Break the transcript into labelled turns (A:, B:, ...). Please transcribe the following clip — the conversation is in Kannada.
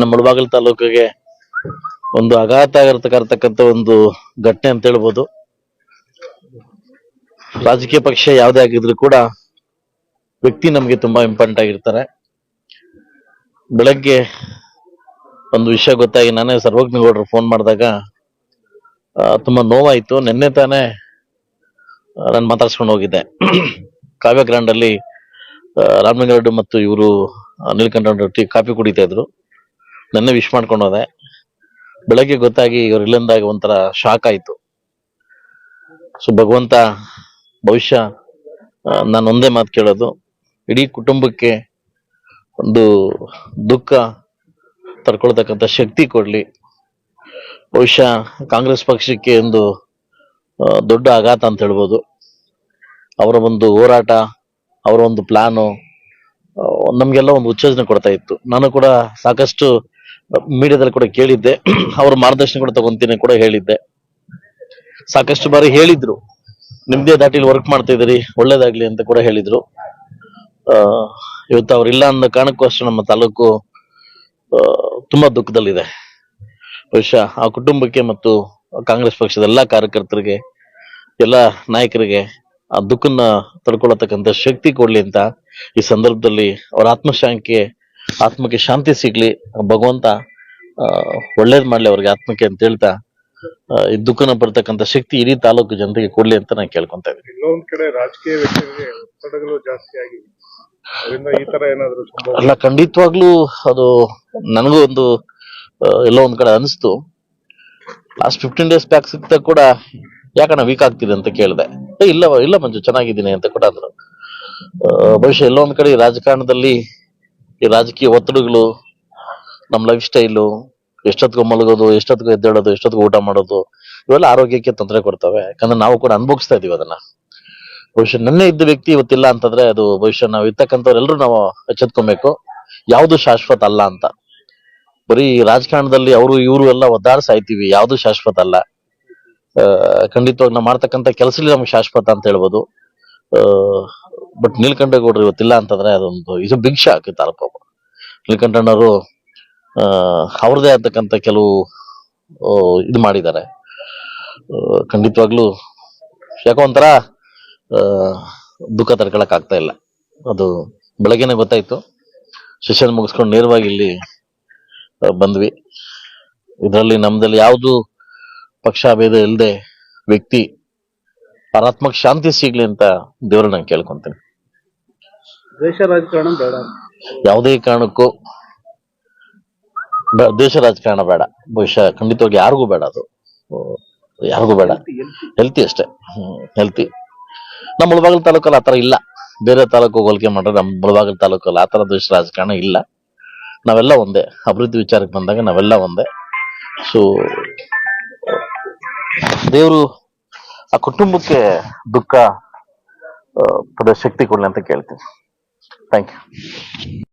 A: ನಮ್ಮ ಮುಳಬಾಗಿಲು ತಾಲೂಕಿಗೆ ಒಂದು ಆಘಾತ ಆಗಿರ್ತಕ್ಕಂಥ ಒಂದು ಘಟನೆ ಅಂತ ಹೇಳ್ಬೋದು. ರಾಜಕೀಯ ಪಕ್ಷ ಯಾವುದೇ ಆಗಿದ್ರು ಕೂಡ ವ್ಯಕ್ತಿ ನಮಗೆ ತುಂಬಾ ಇಂಪಾರ್ಟೆಂಟ್ ಆಗಿರ್ತಾರೆ. ಬೆಳಗ್ಗೆ ಒಂದು ವಿಷಯ ಗೊತ್ತಾಗಿ ನಾನೇ ಸರ್ವಜ್ಞಗೌಡರು ಫೋನ್ ಮಾಡಿದಾಗ ತುಂಬಾ ನೋವಾಯ್ತು. ನಿನ್ನೆ ತಾನೇ ನಾನು ಮಾತಾಡ್ಸ್ಕೊಂಡು ಹೋಗಿದ್ದೆ. ಕಾವ್ಯ ಗ್ರ್ಯಾಂಡ್ ಅಲ್ಲಿ ರಾಮಲಿಂಗಾರೆಡ್ಡಿ ಮತ್ತು ಇವರು ರೆಡ್ಡಿ ಕಾಫಿ ಕುಡಿತಾ ಇದ್ರು. ನೆನ್ನೆ ವಿಶ್ ಮಾಡ್ಕೊಂಡು ಹೋದೆ ಬೆಳಗ್ಗೆ ಗೊತ್ತಾಗಿ ಇವ್ರು ಇಲ್ಲಂದಾಗ ಒಂಥರ ಶಾಕ್ ಆಯ್ತು. ಸೊ ಭಗವಂತ ಬಹುಶಃ ನಾನು ಒಂದೇ ಮಾತು ಕೇಳೋದು. ಇಡೀ ಕುಟುಂಬಕ್ಕೆ ಒಂದು ದುಃಖ ತಡ್ಕೊಳ್ತಕ್ಕಂಥ ಶಕ್ತಿ ಕೊಡ್ಲಿ. ಬಹುಶಃ ಕಾಂಗ್ರೆಸ್ ಪಕ್ಷಕ್ಕೆ ಒಂದು ದೊಡ್ಡ ಆಘಾತ ಅಂತ ಹೇಳ್ಬೋದು. ಅವರ ಒಂದು ಹೋರಾಟ, ಅವರ ಒಂದು ಪ್ಲಾನು ನಮಗೆಲ್ಲ ಒಂದು ಉತ್ತೇಜನ ಕೊಡ್ತಾ ಇತ್ತು. ನಾನು ಕೂಡ ಸಾಕಷ್ಟು ಮೀಡಿಯಾದಲ್ಲಿ ಕೂಡ ಕೇಳಿದ್ದೆ. ಅವ್ರ ಮಾರ್ಗದರ್ಶನ ಕೂಡ ತಗೊಂತೀನಿ ಕೂಡ ಹೇಳಿದ್ದೆ. ಸಾಕಷ್ಟು ಬಾರಿ ಹೇಳಿದ್ರು. ನಿಮ್ದೇ ದಾಟಿಲಿ ವರ್ಕ್ ಮಾಡ್ತಾ ಇದೀರಿ ಒಳ್ಳೇದಾಗ್ಲಿ ಅಂತ ಕೂಡ ಹೇಳಿದ್ರು. ಇವತ್ತು ಇಲ್ಲ ಅನ್ನೋ ಕಾರಣಕ್ಕೂ ಅಷ್ಟೇ ನಮ್ಮ ತಾಲೂಕು ತುಂಬಾ ದುಃಖದಲ್ಲಿದೆ. ಬಹುಶಃ ಆ ಕುಟುಂಬಕ್ಕೆ ಮತ್ತು ಕಾಂಗ್ರೆಸ್ ಪಕ್ಷದ ಎಲ್ಲಾ ಕಾರ್ಯಕರ್ತರಿಗೆ, ಎಲ್ಲ ನಾಯಕರಿಗೆ ಆ ದುಃಖನ ತಡ್ಕೊಳತಕ್ಕಂಥ ಶಕ್ತಿ ಕೊಡ್ಲಿ ಅಂತ ಈ ಸಂದರ್ಭದಲ್ಲಿ ಅವರ ಆತ್ಮಶಾಂತಿಗೆ ಆತ್ಮಕ್ಕೆ ಶಾಂತಿ ಸಿಗ್ಲಿ ಭಗವಂತ ಆ, ಒಳ್ಳೇದ್ ಮಾಡ್ಲಿ ಅವ್ರಿಗೆ ಆತ್ಮಕ್ಕೆ ಅಂತ ಹೇಳ್ತಾ ಈ ದುಃಖನ ಬರ್ತಕ್ಕಂತ ಶಕ್ತಿ ಇಡೀ ತಾಲೂಕು ಜನತೆಗೆ ಕೊಡ್ಲಿ ಅಂತ ನಾನು ಕೇಳ್ಕೊಂತ ಇದ್ದೀನಿ.
B: ಇನ್ನೊಂದ್ ಕಡೆ ರಾಜಕೀಯ ವ್ಯಕ್ತಿಗಳಿಗೆ ಒತ್ತಡಗಳು ಜಾಸ್ತಿ ಆಗಿದೆ ಈ ತರ ಏನಾದ್ರು
A: ಅಲ್ಲ ಖಂಡಿತವಾಗ್ಲೂ ಅದು ನನಗೂ ಒಂದು ಎಲ್ಲೋ ಒಂದ್ ಕಡೆ ಅನಿಸ್ತು. ಲಾಸ್ಟ್ ಫಿಫ್ಟೀನ್ ಡೇಸ್ ಬ್ಯಾಕ್ ಸಿಗ್ತಾ ಕೂಡ ಯಾಕಣ್ಣ ವೀಕ್ ಆಗ್ತಿದೆ ಅಂತ ಕೇಳಿದೆ. ಇಲ್ಲ ಇಲ್ಲ ಮಂಜು ಚೆನ್ನಾಗಿದ್ದೀನಿ ಅಂತ ಕೂಡ ಅಂದ್ರು. ಬಹುಶಃ ಎಲ್ಲೋ ಒಂದ್ ಕಡೆ ರಾಜಕಾರಣದಲ್ಲಿ ಈ ರಾಜಕೀಯ ಒತ್ತಡಗಳು ನಮ್ಮ ಲೈಫ್ ಸ್ಟೈಲು ಎಷ್ಟೊತ್ತಿಗೆ ಮಲಗೋದು, ಎಷ್ಟೊತ್ತಿಗೆ ಎದ್ದೇಳೋದು, ಎಷ್ಟೊತ್ತಿಗೆ ಊಟ ಮಾಡೋದು, ಇವೆಲ್ಲ ಆರೋಗ್ಯಕ್ಕೆ ತೊಂದರೆ ಕೊಡ್ತವೆ. ಯಾಕಂದ್ರೆ ನಾವು ಕೂಡ ಅನುಭವಿಸ್ತಾ ಇದೀವಿ ಅದನ್ನ. ಭವಿಷ್ಯ ನಿನ್ನೆ ಇದ್ದ ವ್ಯಕ್ತಿ ಇವತ್ತಿಲ್ಲ ಅಂತಂದ್ರೆ ಅದು ಭವಿಷ್ಯ ನಾವು ಇರ್ತಕ್ಕಂಥವ್ರೆಲ್ಲರೂ ನಾವು ಎಚ್ಚೆತ್ಕೊಬೇಕು. ಯಾವುದು ಶಾಶ್ವತ ಅಲ್ಲ ಅಂತ. ಬರೀ ರಾಜಕಾರಣದಲ್ಲಿ ಅವರು, ಇವರು ಎಲ್ಲ ಒದ್ದಾಡ್ಸಾಯ್ತೀವಿ ಯಾವುದು ಶಾಶ್ವತ ಅಲ್ಲ. ಖಂಡಿತವಾಗಿ ನಾವು ಮಾಡ್ತಕ್ಕಂಥ ಕೆಲಸದಲ್ಲಿ ನಮ್ಗೆ ಶಾಶ್ವತ ಅಂತ ಹೇಳ್ಬೋದು. ಬಟ್ ನೀಲಕಂಠಗೌಡರು ಇವತ್ತಿಲ್ಲ ಅಂತಂದ್ರೆ ಅದೊಂದು ಇದು ಬಿಗ್ ಶಾಕ್ ತಾಲೂಕು ನೀಲಕಂಠಣ್ಣವರು ಆ, ಅವ್ರದೇ ಆಗ್ತಕ್ಕಂಥ ಕೆಲವು ಇದು ಮಾಡಿದ್ದಾರೆ. ಖಂಡಿತವಾಗ್ಲೂ ಯಾಕೋ ಒಂಥರ ದುಃಖ ತಡ್ಕೊಳಕ್ ಆಗ್ತಾ ಇಲ್ಲ. ಅದು ಬೆಳಗ್ಗೆನೆ ಗೊತ್ತಾಯ್ತು. ಸೆಷನ್ ಮುಗಿಸ್ಕೊಂಡು ನೇರವಾಗಿ ಇಲ್ಲಿ ಬಂದ್ವಿ. ಇದರಲ್ಲಿ ನಮ್ದಲ್ಲಿ ಯಾವುದು ಪಕ್ಷ ಭೇದ ಇಲ್ಲದೆ ವ್ಯಕ್ತಿ ಪರಾತ್ಮಕ ಶಾಂತಿ ಸಿಗ್ಲಿ ಅಂತ ದೇವ್ರ ನಾನು ಕೇಳ್ಕೊಂತೀನಿ.
B: ದೇಶ ರಾಜಕಾರಣ ಬೇಡ.
A: ಯಾವುದೇ ಕಾರಣಕ್ಕೂ ದೇಶ ರಾಜಕಾರಣ ಬೇಡ. ಬಹುಶಃ ಖಂಡಿತವಾಗಿ ಯಾರಿಗೂ ಬೇಡ ಅದು. ಯಾರಿಗೂ ಬೇಡ. ಹೆಲ್ತಿ ಅಷ್ಟೇ. ಹೆಲ್ತಿ ನಮ್ಮ ಮುಳಬಾಗಲ್ ತಾಲೂಕಲ್ಲಿ ಆತರ ಇಲ್ಲ. ಬೇರೆ ತಾಲೂಕು ಹೋಲಿಕೆ ಮಾಡಿದ್ರೆ ನಮ್ಮ ಮುಳಬಾಗಲ್ ತಾಲೂಕಲ್ಲಿ ಆತರ ದೇಶ ರಾಜಕಾರಣ ಇಲ್ಲ. ನಾವೆಲ್ಲ ಒಂದೇ. ಅಭಿವೃದ್ಧಿ ವಿಚಾರಕ್ಕೆ ಬಂದಾಗ ನಾವೆಲ್ಲ ಒಂದೇ. ಸೊ ದೇವರು ಆ ಕುಟುಂಬಕ್ಕೆ ದುಃಖ ಪದ ಶಕ್ತಿ ಕೊಡ್ಲಿ ಅಂತ ಕೇಳ್ತೀನಿ. Thank you